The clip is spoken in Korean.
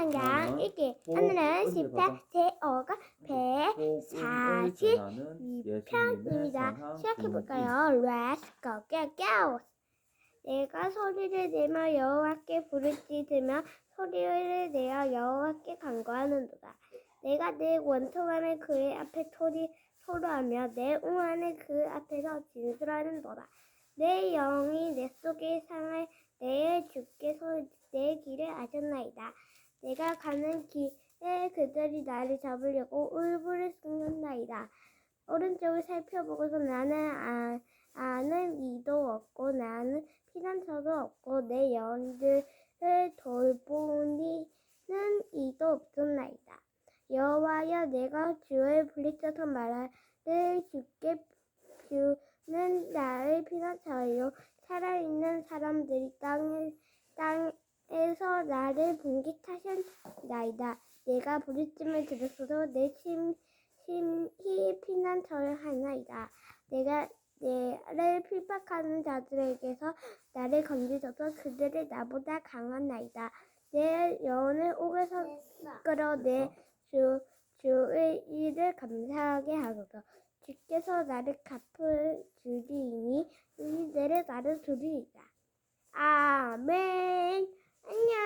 한강 하늘은 언제 십자. 제어가 배 사십 예수님의 편입니다. 사랑 시작해볼까요? Let's go, go, go! 내가 소리를 내며 여호와께 부르짖 들며 소리를 내어 여호와께 간구하는도다. 내가 내 원통함에 그의 앞에 토리 토로하며 내 웅안에 그 앞에서 진술하는도다. 내 영이 내 속에 상할 내 주께서 내 길을 아셨나이다. 내가 가는 길에 그들이 나를 잡으려고 울부를 숨겼나이다. 오른쪽을 살펴보고서 나는 아, 아는 이도 없고 나는 피난처도 없고 내 영들을 돌보니는 이도 없었나이다. 여호와여 내가 주의 부르짖어서 말하를 주께 주는 나의 피난처요 살아있는 사람들이 땅에, 땅 에서 나를 분깃하셨나이다. 내가 부르짖음을 들었어도 내 심, 심히 피난처를 하나이다. 내가 내를 필박하는 자들에게서 나를 건지셔서 그들이 나보다 강한 나이다. 내 영혼을 옥에서 끌어 내 주, 주의 일을 감사하게 하소서. 주께서 나를 갚을 주리니 이들을 나를 주리이다. 아멘. ഞാൻ